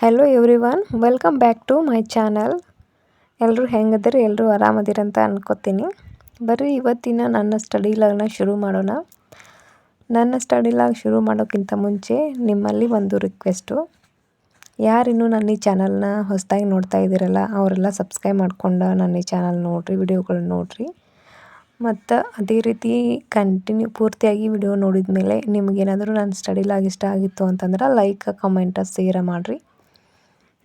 Hello everyone welcome back to my channel ಎಲ್ಲರೂ ಹೆಂಗದಿರಿ ಎಲ್ಲರೂ ಆರಾಮದಿರಂತ ಅನ್ಕೋತೀನಿ. ಬರ್ರಿ, ಇವತ್ತಿನ ನನ್ನ ಸ್ಟಡಿ ಲಾಗ್ನ ಶುರು ಮಾಡೋಣ. ನನ್ನ ಸ್ಟಡಿ ಲಾಗ್ ಶುರು ಮಾಡೋಕ್ಕಿಂತ ಮುಂಚೆ ನಿಮ್ಮಲ್ಲಿ ಒಂದು ರಿಕ್ವೆಸ್ಟು ಯಾರಿನ್ನೂ ನನ್ನ ಈ ಚಾನಲ್ನ ಹೊಸದಾಗಿ ನೋಡ್ತಾ ಇದ್ದೀರಲ್ಲ, ಅವರೆಲ್ಲ ಸಬ್ಸ್ಕ್ರೈಬ್ ಮಾಡ್ಕೊಂಡು ನನ್ನ ಈ ಚಾನಲ್ ನೋಡಿರಿ ವಿಡಿಯೋಗಳನ್ನ ನೋಡಿರಿ. ಮತ್ತು ಅದೇ ರೀತಿ ಕಂಟಿನ್ಯೂ ಪೂರ್ತಿಯಾಗಿ ವಿಡಿಯೋ ನೋಡಿದ ಮೇಲೆ ನಿಮಗೇನಾದರೂ ನನ್ನ ಸ್ಟಡಿ ಲಾಗ್ ಇಷ್ಟ ಆಗಿತ್ತು ಅಂತಂದ್ರೆ ಲೈಕ್ ಕಮೆಂಟ ಸೇರ ಮಾಡಿರಿ.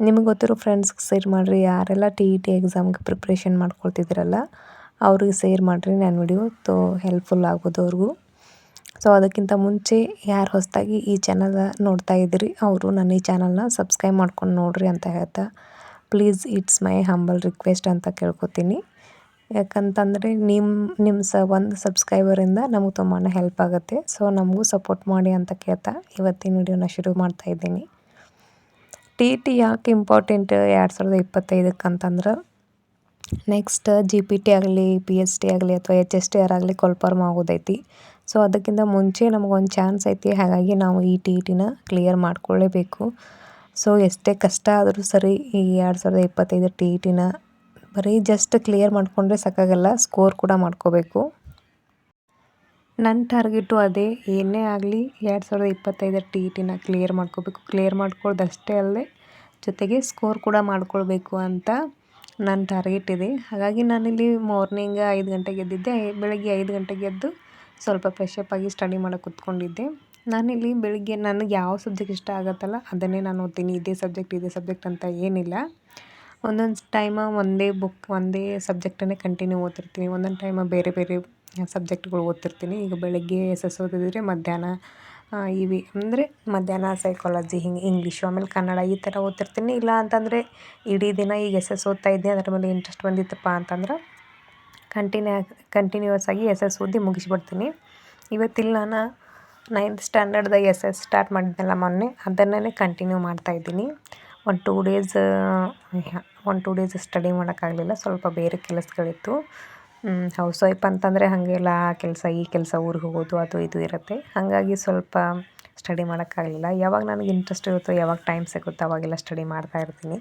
ನಿಮಗೆ ಗೊತ್ತಿರೋ ಫ್ರೆಂಡ್ಸ್ಗೆ ಸೇರ್ ಮಾಡಿರಿ, ಯಾರೆಲ್ಲ ಟಿ ಇ ಟಿ ಎಕ್ಸಾಮ್ಗೆ ಪ್ರಿಪ್ರೇಷನ್ ಮಾಡ್ಕೊಳ್ತಿದ್ದೀರಲ್ಲ, ಅವ್ರಿಗೆ ಸೇರ್ ಮಾಡಿರಿ ನನ್ನ ವಿಡಿಯೋ ತೋ ಹೆಲ್ಪ್ಫುಲ್ ಆಗ್ಬೋದು ಅವ್ರಿಗೂ. ಸೊ ಅದಕ್ಕಿಂತ ಮುಂಚೆ ಯಾರು ಹೊಸದಾಗಿ ಈ ಚಾನಲ್ ನೋಡ್ತಾ ಇದ್ದೀರಿ, ಅವರು ನನ್ನ ಈ ಚಾನಲ್ನ ಸಬ್ಸ್ಕ್ರೈಬ್ ಮಾಡ್ಕೊಂಡು ನೋಡಿರಿ ಅಂತ ಹೇಳ್ತಾ please it's my humble request ಅಂತ ಕೇಳ್ಕೊತೀನಿ. ಯಾಕಂತಂದರೆ ನಿಮ್ಮ ನಿಮ್ಮ ಸ ಒಂದು ಸಬ್ಸ್ಕ್ರೈಬರಿಂದ ನಮಗೆ ತುಂಬಾ ಹೆಲ್ಪ್ ಆಗುತ್ತೆ ಸೊ ನಮಗೂ ಸಪೋರ್ಟ್ ಮಾಡಿ ಅಂತ ಕೇಳ್ತಾ ಇವತ್ತಿನ ವಿಡಿಯೋನ ಶುರು ಮಾಡ್ತಾ ಇದ್ದೀನಿ. ಟಿ ಟಿ ಯಾಕೆ ಇಂಪಾರ್ಟೆಂಟ್ ಎರಡು ಸಾವಿರದ ಇಪ್ಪತ್ತೈದಕ್ಕೆ ಅಂತಂದ್ರೆ ನೆಕ್ಸ್ಟ್ ಜಿ ಪಿ ಟಿ ಆಗಲಿ ಪಿ ಎಚ್ ಟಿ ಆಗಲಿ ಅಥವಾ ಎಚ್ ಎಸ್ ಟಿ ಆರ್ ಆಗಲಿ ಕೊಲ್ಪರ್ಮ್ ಆಗೋದೈತಿ. ಸೊ ಅದಕ್ಕಿಂತ ಮುಂಚೆ ನಮಗೊಂದು ಚಾನ್ಸ್ ಐತಿ, ಹಾಗಾಗಿ ನಾವು ಈ ಟಿ ಇ ಟಿನ ಕ್ಲಿಯರ್ ಮಾಡ್ಕೊಳ್ಳೇಬೇಕು ಸೊ ಎಷ್ಟೇ ಕಷ್ಟ ಆದರೂ ಸರಿ ಈ ಎರಡು ಸಾವಿರದ ಇಪ್ಪತ್ತೈದು ಟಿ ಟಿನ ಬರೀ ಜಸ್ಟ್ ಕ್ಲಿಯರ್ ಮಾಡಿಕೊಂಡ್ರೆ ಸಾಕಾಗಲ್ಲ ಸ್ಕೋರ್ ಕೂಡ ಮಾಡ್ಕೋಬೇಕು. ನನ್ನ ಟಾರ್ಗೆಟು ಅದೇ, ಏನೇ ಆಗಲಿ ಎರಡು ಸಾವಿರದ ಇಪ್ಪತ್ತೈದರ ಟಿ ಇ ಟಿನ ಕ್ಲಿಯರ್ ಮಾಡ್ಕೋಬೇಕು. ಕ್ಲಿಯರ್ ಮಾಡ್ಕೊಳ್ಳೋದಷ್ಟೇ ಅಲ್ಲದೆ, ಜೊತೆಗೆ ಸ್ಕೋರ್ ಕೂಡ ಮಾಡ್ಕೊಳ್ಬೇಕು ಅಂತ ನನ್ನ ಟಾರ್ಗೆಟ್ ಇದೆ. ಹಾಗಾಗಿ ನಾನಿಲ್ಲಿ ಮಾರ್ನಿಂಗ್ ಐದು ಗಂಟೆಗೆ ಎದ್ದಿದ್ದೆ, ಬೆಳಗ್ಗೆ ಐದು ಗಂಟೆಗೆ ಎದ್ದು ಸ್ವಲ್ಪ ಫ್ರೆಶಪ್ ಆಗಿ ಸ್ಟಡಿ ಮಾಡೋಕೆ ಕೂತ್ಕೊಂಡಿದ್ದೆ. ನಾನಿಲ್ಲಿ ಬೆಳಿಗ್ಗೆ ನನಗೆ ಯಾವ ಸಬ್ಜೆಕ್ಟ್ ಇಷ್ಟ ಆಗುತ್ತಲ್ಲ, ಅದನ್ನೇ ನಾನು ಓದ್ತೀನಿ. ಇದೇ ಸಬ್ಜೆಕ್ಟ್ ಇದೇ ಸಬ್ಜೆಕ್ಟ್ ಅಂತ ಏನಿಲ್ಲ. ಒಂದೊಂದು ಟೈಮ ಒಂದೇ ಬುಕ್ ಒಂದೇ ಸಬ್ಜೆಕ್ಟನ್ನೇ ಕಂಟಿನ್ಯೂ ಓದ್ತಿರ್ತೀನಿ. ಒಂದೊಂದು ಟೈಮ ಬೇರೆ ಬೇರೆ ಸಬ್ಜೆಕ್ಟ್ಗಳು ಓದ್ತಿರ್ತೀನಿ. ಈಗ ಬೆಳಗ್ಗೆ ಎಸ್ ಎಸ್ ಓದಿದ್ರೆ ಮಧ್ಯಾಹ್ನ ಇವಿ ಅಂದರೆ ಮಧ್ಯಾಹ್ನ ಸೈಕಾಲಜಿ ಹಿಂಗೆ ಇಂಗ್ಲೀಷು ಆಮೇಲೆ ಕನ್ನಡ ಈ ಥರ ಓದ್ತಿರ್ತೀನಿ. ಇಲ್ಲ ಅಂತಂದರೆ ಇಡೀ ದಿನ ಈಗ ಎಸ್ ಎಸ್ ಓದ್ತಾ ಇದ್ದೆ. ಅದ್ರ ಮೇಲೆ ಇಂಟ್ರೆಸ್ಟ್ ಬಂದಿತ್ತಪ್ಪ ಅಂತಂದ್ರೆ ಕಂಟಿನ್ಯೂ ಕಂಟಿನ್ಯೂಯಸ್ ಆಗಿ ಎಸ್ ಎಸ್ ಓದಿ ಮುಗಿಸ್ಬಿಡ್ತೀನಿ. ಇವತ್ತಿಲ್ಲ ನಾನು ನೈನ್ತ್ ಸ್ಟ್ಯಾಂಡರ್ಡ್ದಾಗ ಎಸ್ ಎಸ್ ಸ್ಟಾರ್ಟ್ ಮಾಡಿದ್ನಲ್ಲ ಮೊನ್ನೆ ಅದನ್ನೇ ಕಂಟಿನ್ಯೂ ಮಾಡ್ತಾಯಿದ್ದೀನಿ ಒಂದು ಟೂ ಡೇಸ್ ಒಂದು ಟೂ ಡೇಸ್ ಸ್ಟಡಿ ಮಾಡೋಕ್ಕಾಗಲಿಲ್ಲ. ಸ್ವಲ್ಪ ಬೇರೆ ಕೆಲಸಗಳಿತ್ತು. ಹೌಸ್ ವೈಫ್ ಅಂತಂದರೆ ಹಾಗೆಲ್ಲ ಆ ಕೆಲಸ, ಈ ಕೆಲಸ ಊರಿಗೆ ಹೋಗೋದು ಅದು ಇದು ಇರುತ್ತೆ. ಹಾಗಾಗಿ ಸ್ವಲ್ಪ ಸ್ಟಡಿ ಮಾಡೋಕ್ಕಾಗಲಿಲ್ಲ. ಯಾವಾಗ ನನಗೆ ಇಂಟ್ರೆಸ್ಟ್ ಇರುತ್ತೋ ಯಾವಾಗ ಟೈಮ್ ಸಿಗುತ್ತೋ ಅವಾಗೆಲ್ಲ ಸ್ಟಡಿ ಮಾಡ್ತಾ ಇರ್ತೀನಿ.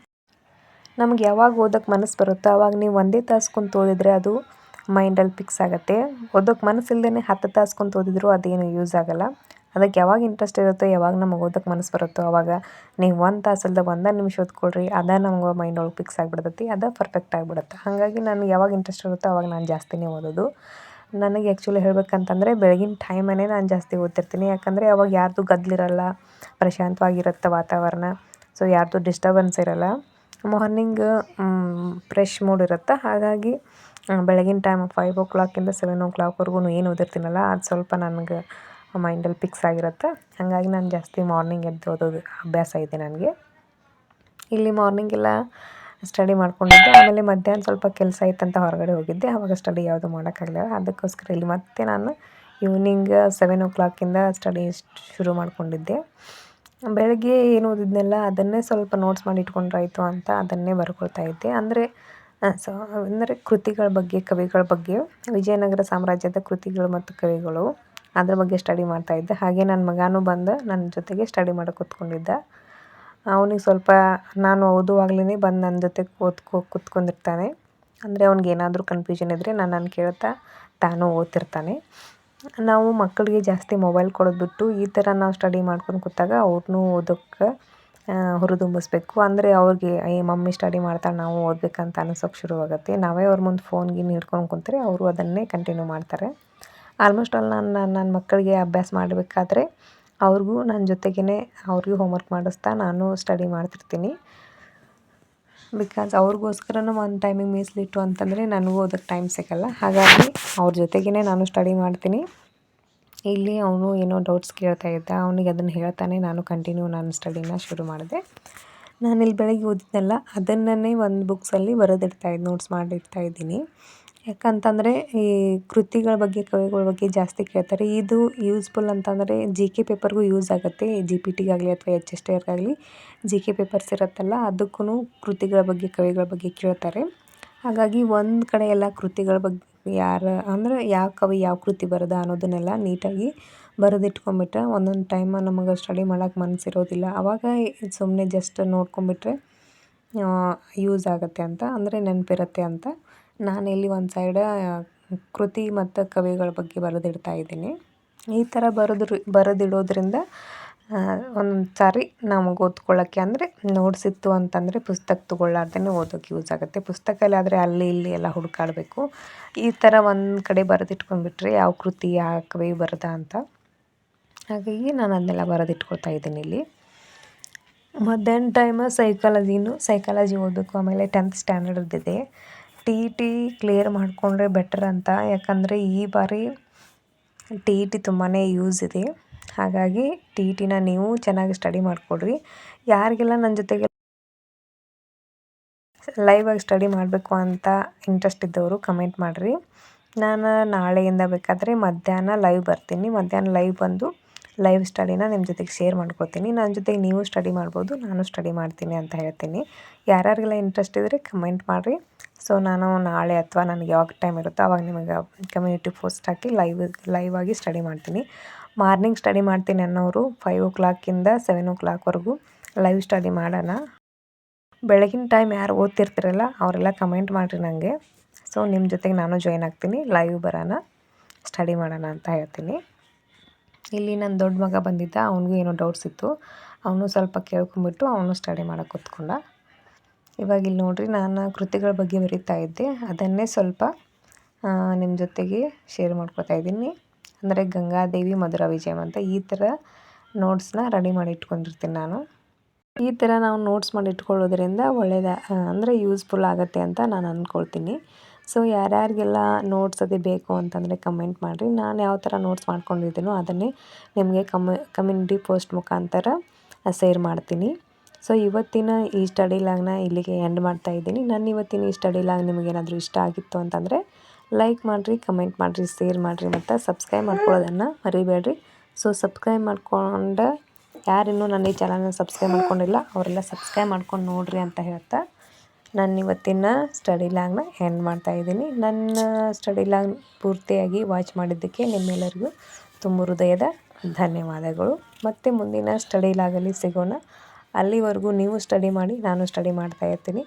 ನಮ್ಗೆ ಯಾವಾಗ ಓದೋಕ್ಕೆ ಮನಸ್ಸು ಬರುತ್ತೋ ಅವಾಗ ನೀವು ಒಂದೇ ತಾಸು ಕುಂತು ಓದಿದರೆ ಅದು ಮೈಂಡಲ್ಲಿ ಫಿಕ್ಸ್ ಆಗುತ್ತೆ. ಓದೋಕ್ಕೆ ಮನಸ್ಸಿಲ್ಲದೇ ಹತ್ತು ತಾಸು ಕುಂತು ಓದಿದ್ರು ಅದೇನು ಯೂಸ್ ಆಗೋಲ್ಲ. ಅದಕ್ಕೆ ಯಾವಾಗ ಇಂಟ್ರೆಸ್ಟ್ ಇರುತ್ತೋ, ಯಾವಾಗ ನಮಗೆ ಓದಕ್ಕೆ ಮನಸ್ಸು ಬರುತ್ತೋ, ಅವಾಗ ನೀವು ಒಂದು ತಾಸು ಅಲ್ದ ಒಂದೇ ನಿಮಿಷ ಓದ್ಕೊಳ್ರಿ, ಅದೇ ನಮ್ಗೆ ಮೈಂಡ್ ಒಳಗೆ ಫಿಕ್ಸ್ ಆಗಿಬಿಡ್ತೈತಿ, ಅದೇ ಪರ್ಫೆಕ್ಟ್ ಆಗಿಬಿಡುತ್ತೆ. ಹಾಗಾಗಿ ನನಗೆ ಯಾವಾಗ ಇಂಟ್ರೆಸ್ಟ್ ಇರುತ್ತೋ ಅವಾಗ ನಾನು ಜಾಸ್ತಿನೇ ಓದೋದು. ನನಗೆ ಆ್ಯಕ್ಚುಲಿ ಹೇಳಬೇಕಂತಂದರೆ ಬೆಳಗಿನ ಟೈಮನ್ನೇ ನಾನು ಜಾಸ್ತಿ ಓದ್ತಿರ್ತೀನಿ, ಯಾಕಂದರೆ ಅವಾಗ ಯಾರ್ದು ಗದ್ದಲಿರಲ್ಲ ಪ್ರಶಾಂತವಾಗಿರುತ್ತೆ ವಾತಾವರಣ ಸೊ ಯಾರ್ದು ಡಿಸ್ಟರ್ಬೆನ್ಸ್ ಇರಲ್ಲ. ಮಾರ್ನಿಂಗ್ ಫ್ರೆಶ್ ಮೂಡ್ ಇರುತ್ತೆ, ಹಾಗಾಗಿ ಬೆಳಗಿನ ಟೈಮ್ ಫೈವ್ ಓ ಕ್ಲಾಕಿಂದ ಸೆವೆನ್ ಓ ಕ್ಲಾಕ್ವರೆಗೂ ಏನು ಓದಿರ್ತೀನಲ್ಲ, ಅದು ಸ್ವಲ್ಪ ನನಗೆ ಮೈಂಡಲ್ಲಿ ಫಿಕ್ಸ್ ಆಗಿರುತ್ತೆ. ಹಾಗಾಗಿ ನಾನು ಜಾಸ್ತಿ ಮಾರ್ನಿಂಗ್ ಎದ್ದು ಓದೋದು ಅಭ್ಯಾಸ ಇದೆ ನನಗೆ. ಇಲ್ಲಿ ಮಾರ್ನಿಂಗ್ ಎಲ್ಲ ಸ್ಟಡಿ ಮಾಡ್ಕೊಂಡಿದ್ದೆ. ಆಮೇಲೆ ಮಧ್ಯಾಹ್ನ ಸ್ವಲ್ಪ ಕೆಲಸ ಇತ್ತಂತ ಹೊರಗಡೆ ಹೋಗಿದ್ದೆ. ಆವಾಗ ಸ್ಟಡಿ ಯಾವುದು ಮಾಡೋಕ್ಕಾಗಲಿಲ್ಲ. ಅದಕ್ಕೋಸ್ಕರ ಇಲ್ಲಿ ಮತ್ತೆ ನಾನು ಈವ್ನಿಂಗ್ ಸೆವೆನ್ ಓ ಕ್ಲಾಕಿಂದ ಸ್ಟಡಿ ಶುರು ಮಾಡಿಕೊಂಡಿದ್ದೆ. ಬೆಳಗ್ಗೆ ಏನು ಓದಿದ್ನೆಲ್ಲ, ಅದನ್ನೇ ಸ್ವಲ್ಪ ನೋಟ್ಸ್ ಮಾಡಿ ಇಟ್ಕೊಂಡ್ರಾಯ್ತು ಅಂತ ಅದನ್ನೇ ಬರ್ಕೊಳ್ತಾ ಇದ್ದೆ. ಅಂದರೆ ಸೊ ಅಂದರೆ ಕೃತಿಗಳ ಬಗ್ಗೆ, ಕವಿಗಳ ಬಗ್ಗೆ, ವಿಜಯನಗರ ಸಾಮ್ರಾಜ್ಯದ ಕೃತಿಗಳು ಮತ್ತು ಕವಿಗಳು. ಅದ್ರ ಬಗ್ಗೆ ಸ್ಟಡಿ ಮಾಡ್ತಾ ಇದ್ದೆ. ಹಾಗೆ ನನ್ನ ಮಗನೂ ಬಂದು ನನ್ನ ಜೊತೆಗೆ ಸ್ಟಡಿ ಮಾಡೋಕೆ ಕೂತ್ಕೊಂಡಿದ್ದ. ಅವನಿಗೆ ಸ್ವಲ್ಪ, ನಾನು ಓದುವಾಗ್ಲೇ ಬಂದು ನನ್ನ ಜೊತೆ ಓದ್ಕೋ, ಕೂತ್ಕೊಂಡಿರ್ತಾನೆ. ಅಂದರೆ ಅವ್ನಿಗೆ ಏನಾದರೂ ಕನ್ಫ್ಯೂಷನ್ ಇದ್ದರೆ ನನ್ನನ್ನು ಕೇಳ್ತಾ, ತಾನು ಓದ್ತಿರ್ತಾನೆ. ನಾವು ಮಕ್ಕಳಿಗೆ ಜಾಸ್ತಿ ಮೊಬೈಲ್ ಕೊಡೋದು ಬಿಟ್ಟು ಈ ಥರ ನಾವು ಸ್ಟಡಿ ಮಾಡ್ಕೊಂಡು ಕೂತಾಗ ಅವ್ರನ್ನೂ ಓದೋಕ್ಕೆ ಹುರಿದುಂಬಿಸ್ಬೇಕು. ಅಂದರೆ ಅವ್ರಿಗೆ, ಏ, ಮಮ್ಮಿ ಸ್ಟಡಿ ಮಾಡ್ತಾಳೆ, ನಾವು ಓದಬೇಕಂತ ಅನ್ಸೋಕೆ ಶುರುವಾಗುತ್ತೆ. ನಾವೇ ಅವ್ರ ಮುಂದೆ ಫೋನ್ ಗೀನ್ ಹಿಡ್ಕೊಂಡು ಕುಂತರೆ ಅವರು ಅದನ್ನೇ ಕಂಟಿನ್ಯೂ ಮಾಡ್ತಾರೆ. ಆಲ್ಮೋಸ್ಟ್ ಆಲ್ ನಾನು ನನ್ನ ಮಕ್ಕಳಿಗೆ ಅಭ್ಯಾಸ ಮಾಡಬೇಕಾದ್ರೆ ಅವ್ರಿಗೂ ನನ್ನ ಜೊತೆಗೇ ಅವ್ರಿಗೂ ಹೋಮ್ವರ್ಕ್ ಮಾಡಿಸ್ತಾ ನಾನು ಸ್ಟಡಿ ಮಾಡ್ತಿರ್ತೀನಿ. ಬಿಕಾಸ್ ಅವ್ರಿಗೋಸ್ಕರನೂ ಒಂದು ಟೈಮಿಗೆ ಮೀಸಲಿಟ್ಟು ಅಂತಂದರೆ ನನಗೂ ಓದೋಕ್ಕೆ ಟೈಮ್ ಸಿಗೋಲ್ಲ. ಹಾಗಾಗಿ ಅವ್ರ ಜೊತೆಗೇ ನಾನು ಸ್ಟಡಿ ಮಾಡ್ತೀನಿ. ಇಲ್ಲಿ ಅವನು ಏನೋ ಡೌಟ್ಸ್ ಕೇಳ್ತಾ ಇದ್ದ, ಅವನಿಗೆ ಅದನ್ನು ಹೇಳ್ತಾನೆ, ನಾನು ಕಂಟಿನ್ಯೂ ನಾನು ಸ್ಟಡಿನ ಶುರು ಮಾಡಿದೆ. ನಾನಿಲ್ಲಿ ಬೆಳಗ್ಗೆ ಓದಿದ್ನಲ್ಲ, ಅದನ್ನೇ ಒಂದು ಬುಕ್ಸಲ್ಲಿ ಬರೆದಿಡ್ತಾ ಇದ್ದೆ ನೋಟ್ಸ್ ಮಾಡಿಡ್ತಾ ಇದ್ದೀನಿ. ಯಾಕಂತಂದರೆ ಈ ಕೃತಿಗಳ ಬಗ್ಗೆ, ಕವಿಗಳ ಬಗ್ಗೆ ಜಾಸ್ತಿ ಕೇಳ್ತಾರೆ. ಇದು ಯೂಸ್ಫುಲ್ ಅಂತಂದರೆ ಜಿ ಕೆ ಪೇಪರ್ಗೂ ಯೂಸ್ ಆಗುತ್ತೆ. ಜಿ ಪಿ ಟಿಗಾಗಲಿ ಅಥವಾ ಎಚ್ ಎಸ್ ಟಿ ಆರ್ಗಾಗಲಿ ಜಿ ಕೆ ಪೇಪರ್ಸ್ ಇರುತ್ತಲ್ಲ ಅದಕ್ಕೂ ಕೃತಿಗಳ ಬಗ್ಗೆ, ಕವಿಗಳ ಬಗ್ಗೆ ಕೇಳ್ತಾರೆ. ಹಾಗಾಗಿ ಒಂದು ಕಡೆ ಎಲ್ಲ ಕೃತಿಗಳ ಬಗ್ಗೆ ಯಾರು, ಅಂದರೆ ಯಾವ ಕವಿ ಯಾವ ಕೃತಿ ಬರೆದ ಅನ್ನೋದನ್ನೆಲ್ಲ ನೀಟಾಗಿ ಬರೆದಿಟ್ಕೊಂಡ್ಬಿಟ್ರೆ ಒಂದೊಂದು ಟೈಮ್ ನಮಗೆ ಸ್ಟಡಿ ಮಾಡೋಕೆ ಮನಸ್ಸಿರೋದಿಲ್ಲ ಆವಾಗ ಸುಮ್ಮನೆ ಜಸ್ಟ್ ನೋಡ್ಕೊಂಬಿಟ್ರೆ ಯೂಸ್ ಆಗುತ್ತೆ ಅಂತ, ಅಂದರೆ ನೆನಪಿರುತ್ತೆ ಅಂತ ನಾನಿಲ್ಲಿ ಒಂದು ಸೈಡ ಕೃತಿ ಮತ್ತು ಕವಿಗಳ ಬಗ್ಗೆ ಬರೆದಿಡ್ತಾ ಇದ್ದೀನಿ. ಈ ಥರ ಬರೆದ್ರು, ಬರೆದಿಡೋದ್ರಿಂದ ಒಂದೊಂದು ಸಾರಿ ನಮಗೆ ಓದ್ಕೊಳ್ಳೋಕ್ಕೆ ಅಂದರೆ ನೋಟ್ಸ್ ಅಂತಂದರೆ ಪುಸ್ತಕ ತೊಗೊಳ್ಳಾರ್ದೇ ಓದೋಕ್ಕೆ ಯೂಸ್ ಆಗುತ್ತೆ. ಪುಸ್ತಕದಲ್ಲಿ ಆದರೆ ಅಲ್ಲಿ ಇಲ್ಲಿ ಎಲ್ಲ ಹುಡುಕಾಡಬೇಕು. ಈ ಥರ ಒಂದು ಕಡೆ ಬರೆದಿಟ್ಕೊಂಡ್ಬಿಟ್ರೆ ಯಾವ ಕೃತಿ ಯಾವ ಕವಿ ಬರೆದ ಅಂತ. ಹಾಗಾಗಿ ನಾನು ಅದನ್ನೆಲ್ಲ ಬರೆದಿಟ್ಕೊಳ್ತಾ ಇದ್ದೀನಿ ಇಲ್ಲಿ. ಮಧ್ಯಾಹ್ನ ಟೈಮ ಸೈಕಾಲಜಿನೂ, ಸೈಕಾಲಜಿ ಓದಬೇಕು. ಆಮೇಲೆ ಟೆಂತ್ ಸ್ಟ್ಯಾಂಡರ್ಡ್ದಿದೆ ಟಿ ಇ ಟಿ ಕ್ಲಿಯರ್ ಮಾಡಿಕೊಂಡ್ರೆ ಬೆಟರ್ ಅಂತ. ಯಾಕಂದರೆ ಈ ಬಾರಿ ಟಿ ಇ ಟಿ ತುಂಬಾ ಯೂಸ್ ಇದೆ. ಹಾಗಾಗಿ ಟಿ ಟಿನ ನೀವು ಚೆನ್ನಾಗಿ ಸ್ಟಡಿ ಮಾಡಿಕೊಡ್ರಿ. ಯಾರಿಗೆಲ್ಲ ನನ್ನ ಜೊತೆಗೆ ಲೈವಾಗಿ ಸ್ಟಡಿ ಮಾಡಬೇಕು ಅಂತ ಇಂಟ್ರೆಸ್ಟ್ ಇದ್ದವರು ಕಮೆಂಟ್ ಮಾಡಿರಿ. ನಾನು ನಾಳೆಯಿಂದ ಬೇಕಾದರೆ ಮಧ್ಯಾಹ್ನ ಲೈವ್ ಬರ್ತೀನಿ. ಮಧ್ಯಾಹ್ನ ಲೈವ್ ಬಂದು ಲೈವ್ ಸ್ಟಡಿನ ನಿಮ್ಮ ಜೊತೆಗೆ ಶೇರ್ ಮಾಡ್ಕೋತೀನಿ. ನನ್ನ ಜೊತೆಗೆ ನೀವು ಸ್ಟಡಿ ಮಾಡ್ಬೋದು, ನಾನು ಸ್ಟಡಿ ಮಾಡ್ತೀನಿ ಅಂತ ಹೇಳ್ತೀನಿ. ಯಾರ್ಯಾರಿಗೆಲ್ಲ ಇಂಟ್ರೆಸ್ಟ್ ಇದ್ದರೆ ಕಮೆಂಟ್ ಮಾಡಿರಿ. ಸೊ ನಾನು ನಾಳೆ ಅಥವಾ ನನಗೆ ಯಾವಾಗ ಟೈಮ್ ಇರುತ್ತೋ ಅವಾಗ ನಿಮಗೆ ಕಮ್ಯುನಿಟಿ ಪೋಸ್ಟ್ ಹಾಕಿ ಲೈವ್ ಲೈವ್ ಆಗಿ ಸ್ಟಡಿ ಮಾಡ್ತೀನಿ. ಮಾರ್ನಿಂಗ್ ಸ್ಟಡಿ ಮಾಡ್ತೀನಿ ಅನ್ನೋರು ಫೈವ್ ಓ ಕ್ಲಾಕಿಂದ ಸೆವೆನ್ ಓ ಕ್ಲಾಕ್ವರೆಗೂ ಲೈವ್ ಸ್ಟಡಿ ಮಾಡೋಣ. ಬೆಳಗಿನ ಟೈಮ್ ಯಾರು ಓದ್ತಿರ್ತಿರಲ್ಲ, ಅವರೆಲ್ಲ ಕಮೆಂಟ್ ಮಾಡಿರಿ ನನಗೆ ಸೊ ನಿಮ್ಮ ಜೊತೆಗೆ ನಾನು ಜಾಯ್ನ್ ಆಗ್ತೀನಿ ಲೈವ್ ಬರೋಣ ಸ್ಟಡಿ ಮಾಡೋಣ ಅಂತ ಹೇಳ್ತೀನಿ. ಇಲ್ಲಿ ನನ್ನ ದೊಡ್ಡ ಮಗ ಬಂದಿದ್ದ, ಅವನಿಗೂ ಏನೋ ಡೌಟ್ಸ್ ಇತ್ತು. ಅವನು ಸ್ವಲ್ಪ ಕೇಳ್ಕೊಂಬಿಟ್ಟು ಅವನು ಸ್ಟಡಿ ಮಾಡೋಕೆ ಕೂತ್ಕೊಂಡ. ಇವಾಗ ಇಲ್ಲಿ ನೋಡಿರಿ ನಾನು ಕೃತಿಗಳ ಬಗ್ಗೆ ಬರೀತಾ ಇದ್ದೆ. ಅದನ್ನೇ ಸ್ವಲ್ಪ ನಿಮ್ಮ ಜೊತೆಗೆ ಶೇರ್ ಮಾಡ್ಕೊತಾ ಇದ್ದೀನಿ. ಅಂದರೆ ಗಂಗಾದೇವಿ, ಮಧುರ ವಿಜಯಂ ಅಂತ ಈ ಥರ ನೋಟ್ಸ್ನ ರೆಡಿ ಮಾಡಿ ಇಟ್ಕೊಂಡಿರ್ತೀನಿ ನಾನು. ಈ ಥರ ನಾವು ನೋಟ್ಸ್ ಮಾಡಿ ಇಟ್ಕೊಳ್ಳೋದ್ರಿಂದ ಒಳ್ಳೆಯದ ಅಂದರೆ ಯೂಸ್ಫುಲ್ ಆಗುತ್ತೆ ಅಂತ ನಾನು ಅಂದ್ಕೊಳ್ತೀನಿ ಸೊ ಯಾರ್ಯಾರಿಗೆಲ್ಲ ನೋಟ್ಸ್ ಅದೇ ಬೇಕು ಅಂತಂದರೆ ಕಮೆಂಟ್ ಮಾಡಿರಿ. ನಾನು ಯಾವ ಥರ ನೋಟ್ಸ್ ಮಾಡ್ಕೊಂಡಿದ್ದೀನೋ ಅದನ್ನೇ ನಿಮಗೆ ಕಮ ಕಮ್ಯುನಿಟಿ ಪೋಸ್ಟ್ ಮುಖಾಂತರ ಶೇರ್ ಮಾಡ್ತೀನಿ. ಸೊ ಇವತ್ತಿನ ಈ ಸ್ಟಡಿ ಲಾಗ್ನ ಇಲ್ಲಿಗೆ ಎಂಡ್ ಮಾಡ್ತಾ ಇದ್ದೀನಿ. ನನ್ನ ಇವತ್ತಿನ ಈ ಸ್ಟಡಿ ಲಾಗ್ ನಿಮಗೇನಾದರೂ ಇಷ್ಟ ಆಗಿತ್ತು ಅಂತಂದರೆ ಲೈಕ್ ಮಾಡಿರಿ ಕಮೆಂಟ್ ಮಾಡಿರಿ ಶೇರ್ ಮಾಡಿರಿ ಮತ್ತು ಸಬ್ಸ್ಕ್ರೈಬ್ ಮಾಡ್ಕೊಳ್ಳೋದನ್ನು ಮರಿಬೇಡ್ರಿ. ಸೊ ಸಬ್ಸ್ಕ್ರೈಬ್ ಮಾಡ್ಕೊಂಡು ಯಾರಿನ್ನೂ ನನ್ನ ಈ ಚಾನಲ್ನ ಸಬ್ಸ್ಕ್ರೈಬ್ ಮಾಡ್ಕೊಂಡಿಲ್ಲ, ಅವರೆಲ್ಲ ಸಬ್ಸ್ಕ್ರೈಬ್ ಮಾಡ್ಕೊಂಡು ನೋಡಿರಿ ಅಂತ ಹೇಳ್ತಾ ನಾನು ಇವತ್ತಿನ ಸ್ಟಡಿ ಲಾಗ್ನ ಎಂಡ್ ಮಾಡ್ತಾ ಇದ್ದೀನಿ. ನನ್ನ ಸ್ಟಡಿ ಲಾಗ್ ಪೂರ್ತಿಯಾಗಿ ವಾಚ್ ಮಾಡಿದ್ದಕ್ಕೆ ನಿಮ್ಮೆಲ್ಲರಿಗೂ ತುಂಬ ಹೃದಯದ ಧನ್ಯವಾದಗಳು. ಮತ್ತು ಮುಂದಿನ ಸ್ಟಡಿ ಲಾಗಲ್ಲಿ ಸಿಗೋಣ. ಅಲ್ಲಿವರೆಗೂ ನೀವು ಸ್ಟಡಿ ಮಾಡಿ ನಾನು ಸ್ಟಡಿ ಮಾಡ್ತಾ ಇರ್ತೀನಿ.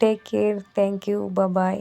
Take care thank you bye